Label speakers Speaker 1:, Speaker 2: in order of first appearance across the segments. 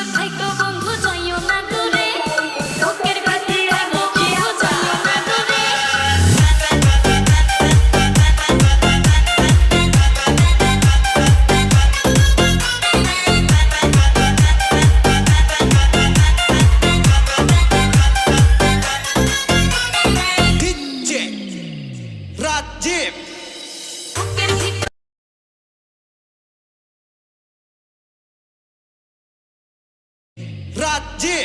Speaker 1: รถไถก็คงผู้ใจอยู่นั่น
Speaker 2: রাজ্যে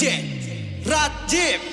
Speaker 2: DJ Rajib.